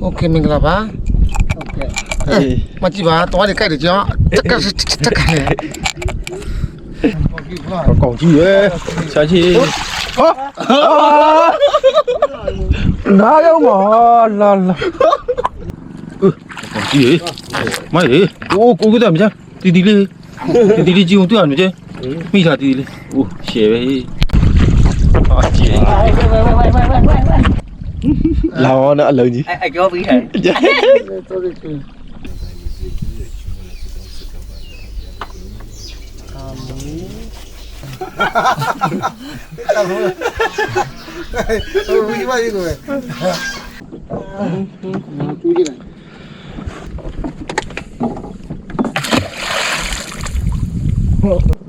โอเคမင်္ဂလာပါ ဟုတ်ကဲ့ အဲမကြည့်ပါတော့ဒီကြိုက်တယ်ကြောတက်ကတက်ကနဲ့ ကောင်ကြီးရယ်ဆရာကြီးဟာနားရောက်ပါလာလာကောင်ကြီးရယ်မိုက်လေโอ้ကိုကတော့မချတီတီလေးတီတီလေးကြည့်အောင်တွေ့ရမချမိသားတီတီလေးโอ้ရှယ်ပဲအာကြီး လာအောင်နော်အလုံးကြီးအဲ့အကျော်ပြီးတယ်ဟိုဝီဒီယိုရေးကိုပဲကျူးကြည့်လိုက်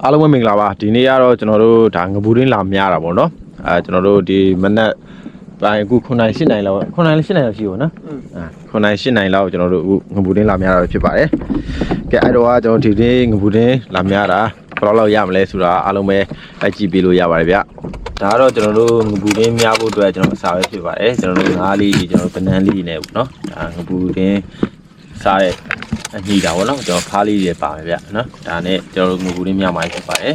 အားလုံးပဲမင်္ဂလာပါဒီနေ့ကတော့ကျွန်တော်တို့ဒါငပူရင်းလာများတာပေါ့နော်အဲကျွန်တော်တို့ဒီမနက် ပိုင်းအခု9နိုင်10နိုင်လောက်9နိုင်10နိုင်လောက်ရှိပါနော်အဲ9နိုင်10နိုင်လောက်ကျွန်တော်တို့အခုငပူရင်းလာများတာပဲဖြစ်ပါတယ်ကဲအဲ့တော့ကကျွန်တော်ဒီနေ့ငပူရင်းလာများတာဘယ်လောက်လောက်ရမလဲဆိုတာအားလုံးပဲလိုက်ကြည့်ပေးလို့ရပါတယ်ဗျဒါကတော့ကျွန်တော်တို့ငပူရင်းများဖို့အတွက်ကျွန်တော်အစာပဲဖြစ်ပါတယ်ကျွန်တော်တို့ငါးလေးကြီးကျွန်တော်တို့ဗနန်းလေးနေပေါ့နော်ဒါငပူရင်းစားတဲ့အညီတာပေါ့နော်ကျွန်တော်ဖားလေးတွေပါမယ်ဗျနော်ဒါနဲ့ကျွန်တော်တို့ငပူရင်းများမှာဖြစ်ပါတယ်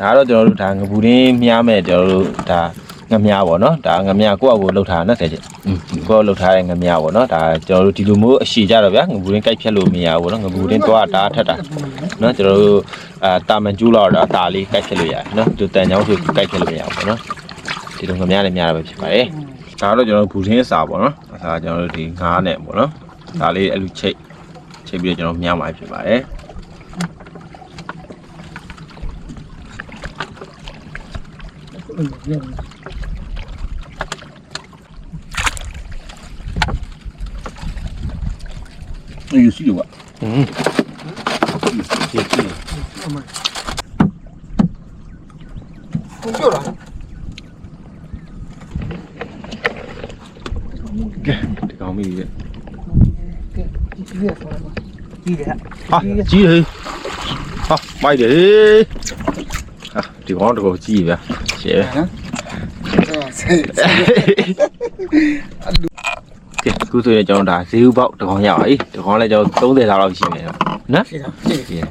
ဒါကတော့ကျွန်တော်တို့ဒါငပူရင်းများမယ်ကျွန်တော်တို့ဒါငမြားပေါ့နော်ဒါငမြားကိုယ့်အကိုလှုပ်ထားတာနော်ဆယ်ချက်อืมကိုယ့်လှုပ်ထားတဲ့ငမြားပေါ့နော်ဒါကျွန်တော်တို့ဒီလိုမျိုးအရှိကြတော့ဗျာငပူရင်းကြိုက်ဖြတ်လို့မရဘူးပေါ့နော်ငပူရင်းတော့တာထက်တာနော်ကျွန်တော်တို့အာတာမန်ကျူးလောက်တာတာလေးကြိုက်ဖြတ်လို့ရတယ်နော်သူတန်ချောင်းဆိုကြိုက်ဖြတ်လို့မရဘူးပေါ့နော်ဒီလိုငမြားလည်းများတာပဲဖြစ်ပါတယ်ဒါကတော့ကျွန်တော်တို့ဘူရင်းအစာပေါ့နော်အစာကျွန်တော်တို့ဒီငားနဲ့ပေါ့နော်ဒါလေးအဲ့လိုချိတ်ချိတ်ပြီးတော့ကျွန်တော်မြားမှာဖြစ်ပါတယ် အေးရှိတော့อืมကိုပြောလားဒီကောင်မိရဲ့ကြည့်ရပါလားကြီးတယ်ဟာကြီးဟေးဟာမိုက်တယ်ဟာဒီကောင်တော့ကြီးဗျာ ရှယ်နော်ဆေးကဲခုဆိုရင်ကျွန်တော်ဒါဈေးဥပေါက်တစ်ကောင်ရပါပြီတစ်ကောင်လည်းကျွန်တော်30လောက်ရှိနေတော့နော်ရှိတာရှိတယ်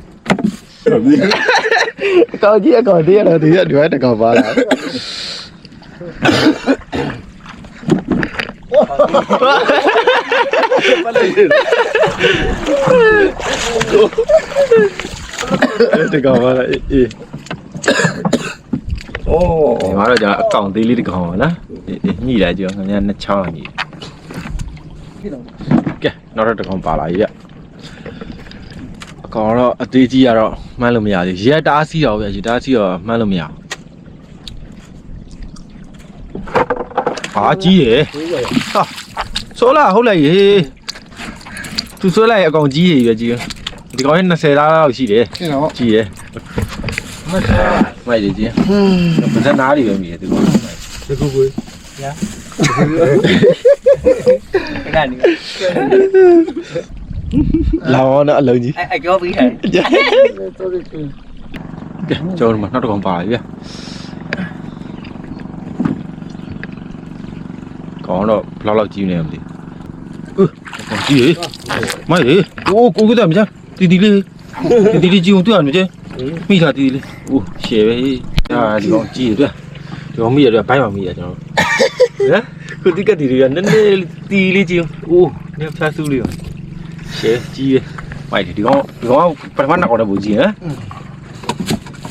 အကောင်ကြီးအကောင်တည်းရတော့ဒီကဒီကတစ်ကောင်ပါလာဒီကောင်ပါလာအေး အေးโอ้ဒီမှာတော့ကျွန်တော်အကောင်သေးလေးတစ်ကောင်ပါနော်အေးအေးညှိလိုက်ကြအောင်ခင်ဗျာနှစ်ချောင်းညှိရှိတော့ကဲနောက်တော့တစ်ကောင်ပါလာကြီးရအကောင်တော့အသေးကြီးရတော့မှန်းလို့မရသေးရက်တားစီးတော့ဗျရက်တားစီးတော့မှန်းလို့မရဟာကြီးရယ်ဟာဆိုလာဟုတ်လိုက်ရေသူဆိုလိုက်အကောင်ကြီးရယ်ပဲကြီးဒီကောင်ရဲ့20လားလောက်ရှိတယ်ရှိတော့ကြီးရယ် မတ်တာမိုက်တယ်ကြီးပဇနာတွေပဲမြည်တယ်သူကဒီကူကိုအဲ့ဒါနေလာအောင်နော်အလုံးကြီးအဲ့အကျော်ပြီးတယ်တော်တယ်ကဲကျော်မှာနောက်တစ်ကောင်ပါလာပြီဗျကောင်တော့ဘယ်လောက်လောက်ကြီးနေမလဲဦးကောင်ကြီးရေမိုက်လေโอ้ကိုကတော့မချတီတီလေးတီတီလေးကြီးအောင်တွေ့ရမချ မိထားသေးလေးဟိုရှယ်ပဲဟေးဒါဒီကောင်ကြည့်ရတွေ့ဒီကောင်မိရတွေ့ဘိုင်းမှာမိရကျွန်တော်ဟမ်ခုတိကတိတွေကနည်းနည်းတီလေးကြည့်အိုးနည်းဖြားစုလေးရောရှယ်ကြီးရမိုက်ဒီကောင်ဒီကောင်ပထမနောက်တော့ဘူးကြီးဟမ်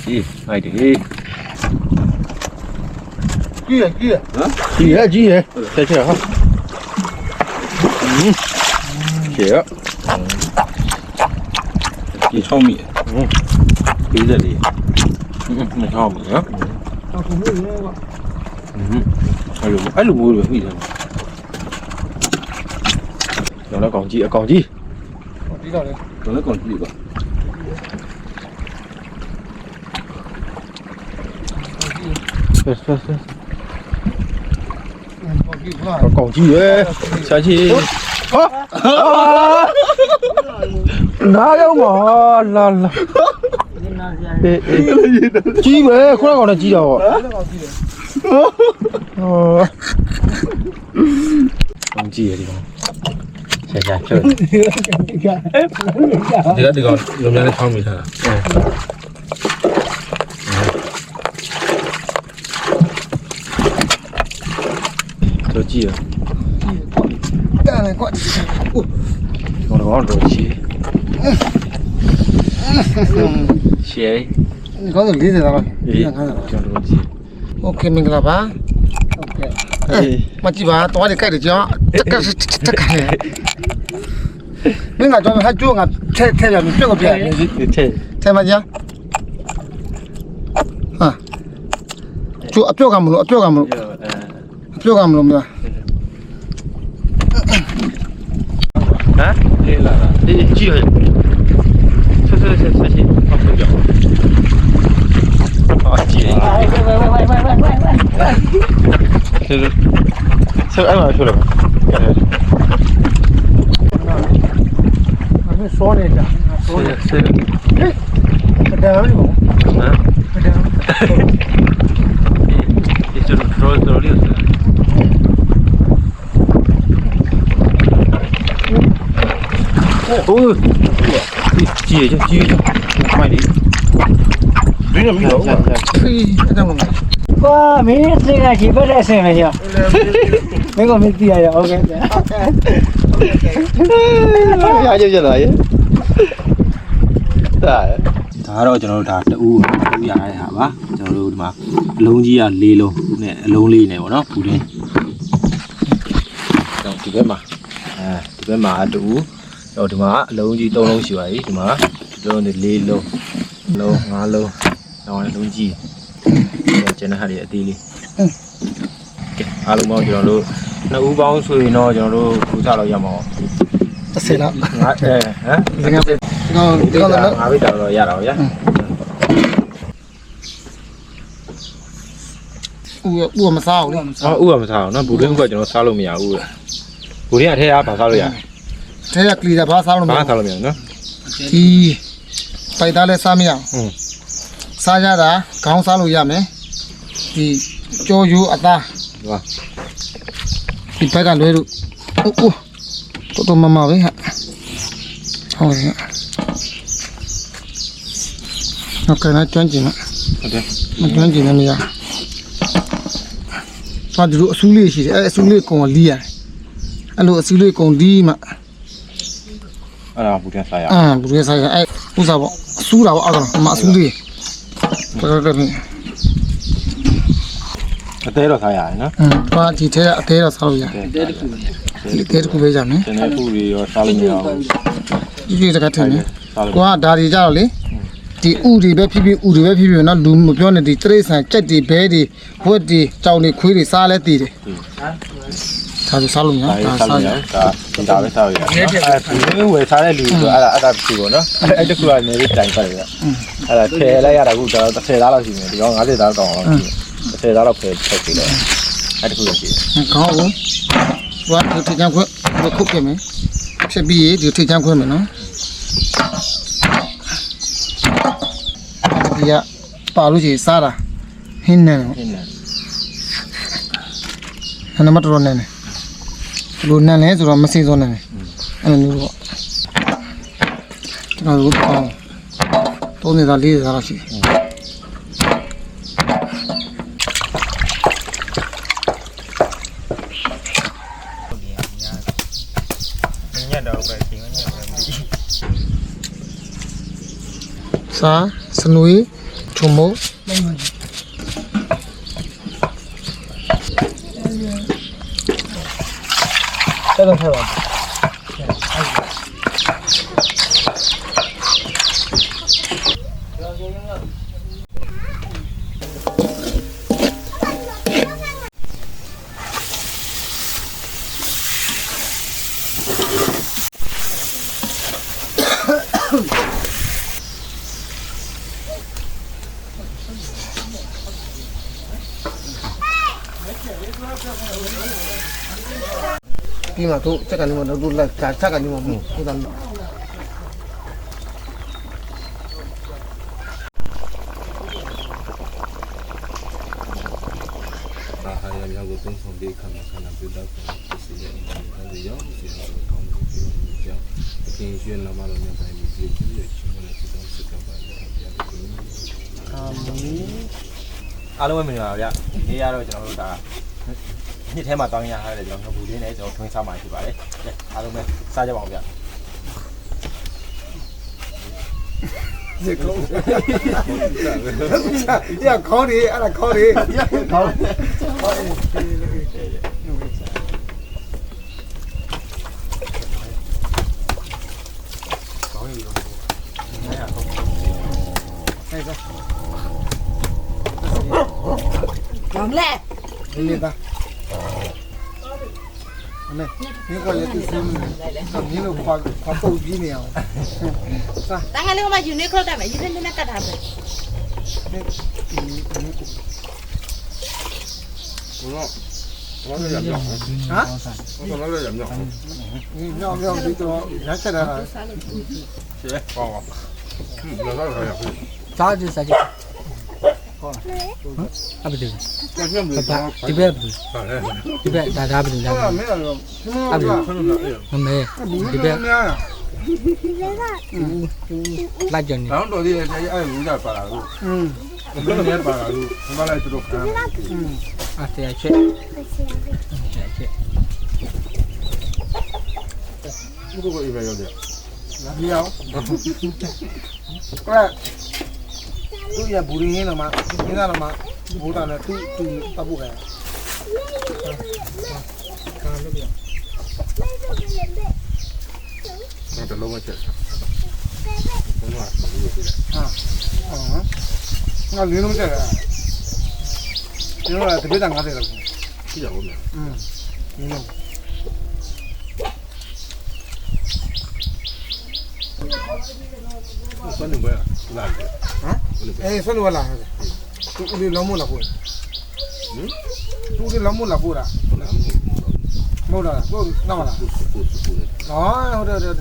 အေးမိုက်ဒီကြီးရကြီးရဟမ်ကြီးရကြီးရဆက်ချက်ဟာဟင်းရှယ်ရဒီချောင်းမိရဟမ် တွေပြီးတယ်ကျွန်တော်ကောင်ကြီးအကောင်ကြီးဒီတော့လေတော့လည်းကောင်ကြည့်ပါဆက်ဆက်ဆက်ဟုတ်ပြီလားကောင်ကြီးရဆရာကြီးဟာနားရောက်ပါလာလာ အေးအေးကြီးပဲခုနကောင်လည်းကြီးတော့ အဲ့ဒါကောကြည့်တယ် ကောင်းကြည့်ရဒီကောင်ရှာရှာချွတ် ဒီကဒီကောင်လုံများလေးထောင်းမိထားတာ တို့ကြည့်ရ 干了快， ကောင်တော့တော့ချီ ရှယ်ခေါင်းလေး40လောက်အေးကျွန်တော်ကြည့်โอเคမင်္ဂလာပါโอเคမကြည့်ပါတော့ဒီကြိုက်တယ်ကျွန်တော်တက်ကတက်ကလေမင်းကကျွန်တော်ဟာကျိုးငါထဲထဲရမယ်ပြုတ်ပြတယ်ထဲထဲမကြဟာကျိုးအပြုတ်ကမလို့အပြုတ်ကမလို့အပြုတ်ကမလို့မလားဟမ်လေးလာတာအေးကြည့်ရ Şöyle. Sen ama şöyle bak. Gel gel. আমি সোন এটা সোন এটা হলো হ্যাঁ এটা এটা roll roll use 오, 뒤에, 뒤에, 뒤에, 많이. 눈이 없냐? 크이, 해당은. ကွာမင်းအစင်ကကြီးပဲတဲ့အစင်ပဲရောမင်းကမင်းသိရရဟုတ်ကဲ့ဟုတ်ကဲ့ဟုတ်ကဲ့ရကြရလားယေဒါဒါကတော့ကျွန်တော်တို့ဒါတူးတူးရတဲ့ဟာပါကျွန်တော်တို့ဒီမှာအလုံးကြီးက၄လုံးနဲ့အလုံးလေးနဲ့ပေါ့နော်ဘူးတင်းတော့ဒီဘက်မှာအဲဒီဘက်မှာအတူးတော့ဒီမှာအလုံးကြီး၃လုံးရှိပါပြီဒီမှာကျွန်တော်တို့၄လုံးလုံး၅လုံးတော့အလုံးကြီး ကျန်တဲ့ဟာတွေအသေးလေးကဲအားလုံးပေါင်းကျွန်တော်တို့နှစ်ဦးပေါင်းဆိုရင်တော့ကျွန်တော်တို့ခူစားတော့ရမှာပေါ့30လောက်ငါအဲဟမ်ဒီကနေ့ကျွန်တော်ဒီကတော့ငါးပိတာတော့ရတာပါဗျာဦးကဦးကမစားဘူးလေဟောဦးကမစားအောင်နော်ဘူတွင်းဦးကကျွန်တော်စားလို့မရဘူးလေဘူတွင်းကထဲကဘာစားလို့ရထဲကကလီတာဘာစားလို့မရဘာစားလို့မရနော်ဒီပိုက်သားလည်းစားမရအောင်စားရတာခေါင်းစားလို့ရမယ် ဒီကြောယူအသားဒီပါဒီဘက်ကလွဲလို့အိုးအိုးတော်တော်မမပဲဟာဟုတ်ကဲ့ဟုတ်ကဲ့နော်ကျွမ်းကျင်နော်ဟုတ်တယ်မကျွမ်းကျင်လည်းမရဖာဒီလိုအဆူးလေးရှိတယ်အဲအဆူးလေးကုံလီးရတယ်အဲ့လိုအဆူးလေးကုံလီးမှအဲ့ဒါဘူရင်းစားရအာဘူးရဲစားရအဲဥစားပေါ့အဆူးတာပေါ့အောက်တော့မအဆူးလေးတော်တော်တော်အ သေးတော့စားရတယ်နော် อืมဘာဒီထဲကအသေးတော့စားလို့ရတယ် 这个 ဒီသေးတစ်ခုပဲကြမယ် ကျွန်တော်ပူတွေရောစားလို့မရဘူး ဒီဒီတကထင်တယ် စားလို့ ကိုကဒါတွေကြတော့လေဒီဥတွေပဲဖြစ်ဖြစ်ဥတွေပဲဖြစ်ဖြစ်နော်လူမပြောနဲ့ဒီတရိษံကြက်တွေဘဲတွေဝက်တွေကြောင်တွေခွေးတွေစားလဲတည်တယ်ဒါဆိုစားလို့မရ ဒါ ဒါ စား စား လို့ ရ ရဒါဒါပဲစားရနော်အဲ့ဘူရင်းဝယ်စားတဲ့လူဆိုအဲ့ဒါအဲ့ဒါဖြစ်ပေါ့နော်အဲ့တခုကနေလေးတိုင်ပတ်ရအဲ့ဒါထည့်လိုက်ရတာခုတော့30သားလောက်ရှိနေဒီကောင်50သားတောင်လောက်ရှိတယ် 30သားလောက်ဖယ်ဖယ်ပြီးတော့အဲ့တခုရှိတယ်ခေါင်းကိုဝါဒီထိချမ်းခွဲဘခုတ်ပြမယ်ဖြစ်ပြီးဒီထိချမ်းခွဲမယ်နော်ဒီကပါလို့ရှိရင်စားတာဟင်းနေတယ်ဟင်းနေအဲ့နမတော်တော်နဲ့နဲ့ဒီလိုနဲ့လဲဆိုတော့မစိစောနဲ့နဲ့အဲ့လိုမျိုးပေါ့ကျွန်တော်တို့ပေါင်းသုံးနေတာလေးနေတာလောက်ရှိတယ် Sa, Senui, Cumo. Jangan heran. မှာတို့စက္ကန့်ဒီမှာတို့လိုက်စက္ကန့်ဒီမှာဟုတ်ဟုတ်တယ်ုံးဆောင်ပြီးခန္ဓာခန္ဓာပြုတတ်ဖို့ဖြစ်စေတဲ့အင်းအင်းရောစေအောင်ကောင်းဖို့ပြုလို့ကြောင်းအခင်ရွှေနာမလုံးနဲ့တိုင်းပြီးပြုပြီးရချင်လို့စိတ်တော်စကပ်ပါလို့ပြောပြီးအာမင်အားလုံးပဲမင်္ဂလာပါဗျာနေ့ရတော့ကျွန်တော်တို့ဒါ နှစ်ထဲမှာတောင်းရထားတဲ့ကျွန်တော်ငပူလေးနဲ့ကျွန်တော်ထွင်းစားမှာဖြစ်ပါတယ်ကဲအားလုံးပဲစားကြပါအောင်ဗျဒီကောင်းဒီကခေါင်းဒီအဲ့ဒါခေါင်းဒီခေါင်းအဲ့ဒါ Ngon lẹ. ဒီ လေးသားအမေဒီကလည်းသူစင်းနေလို့ခွာခွာပုတ်ပြီးနေအောင် Ta ngay lên mà dù nếp khô ta mẹ dù nếp nếp cắt hàm rồi. ဘုရားဘာလို့ရမြောက်ဟမ်ဘာလို့ရမြောက်ညောင်ညောင်ဒီတော့ရက်ချက်တာရှေ့ဟောဟွန်းဘာလို့ရရစားကြစားကြဟုတ်လား အဘယ်လို ကျန်မြတ် ဘာဒီဘက်ဘယ်လို ဟာလေ ဒီဘက်ဒါဒါဘယ်လိုလဲ အဲ့ဒါမင်းကတော့ အဘယ်လို ခဏလာအေး မမဲ ဒီဘက်များတာ လိုက်ကြနေ တောင်းတော်သေးတယ်အဲ့လူကပါလာလို့ อืม ဘယ်နဲ့ပါလာလို့ဘာလဲသူတို့ခံ อืม အတရားချက်ချက်ချက် သူတို့ကိုအေးပဲရောက်တယ် ဒီအောင်အဲ့ သူရဘူရင်းနေမှာဒီကလည်းမှာဘူတာနဲ့သူသူတပ်ဖို့ခဲ့တော့တလုံးမချက်ဘုရားမလို့ပြတယ်ဟာငါလင်းလုံးတက်တယ်ဒီတော့တပိတ်တာ90လောက်ကြည့်ရအောင်မယ်อืมလင်းလုံးဆွမ်းနေပဲလာတယ်အေးဆွလို့လာ တယ်သူဦးလေးလုံးမလာဖို့ဟင်သူဦးလေးလုံးမလာဖို့လားဟုတ်လားမဟုတ်လားဟုတ်နော်မလားသူစပူစပူတယ်နော်ဟုတ်တယ်ဟုတ်တ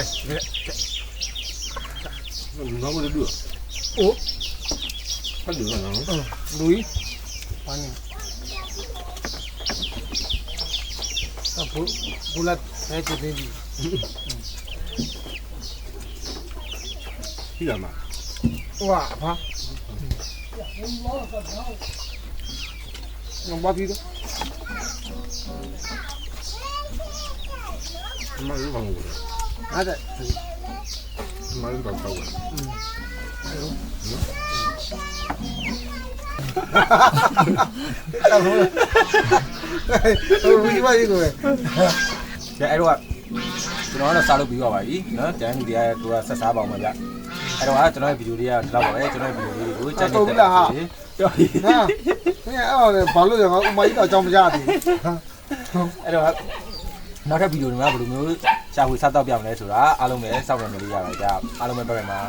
อืมဟုတ်ကဲ့မဖက်ဟိုက်ဆက်စားမရှိဘူးငါတော့ကြာရွာအဲ့လိုစားနေနော်နက်ကမဟေးမေချဲရရအ မချမ်းမတိုင်ဒီငါတို့တို့အိုးဖတ်လို့နော်လူကြီးဘာနေအဘူဘူလာတဲ့ချစ်နေပြီဒီကမှာဝါဘာငါဘာပြီးတော့မရဘူးဘူးအဲ့ဒါမရဘူးတော့တော့ဟိုဒီဘာကြီးကိုကဲအဲ့တော့ကျွန်တော်ကတော့စားလို့ပြီးသွားပါပြီနော်တန်းလူတွေကသူကဆက်စားပါအောင်ပါဗျအဲ့တော့ကျွန်တော်ရဲ့ဗီဒီယိုလေးကဒီလောက်ပါပဲကျွန်တော်ရဲ့ဗီဒီယိုလေးကိုကြိုက်နေတဲ့တော်ပြီဟာနင်အဲ့ဘာလို့လဲငါဥမကြီးတော့အကြောင်းမကြသေးအဲ့တော့ နောက်ထပ်ဗီဒီယိုတွေမှာဘယ်လိုမျိုးရှာဖွေစားတော့ပြမလဲဆိုတာအားလုံးပဲစောင့်မျှော်နေကြရပါကြအားလုံးပဲပြတ်ပြမှာ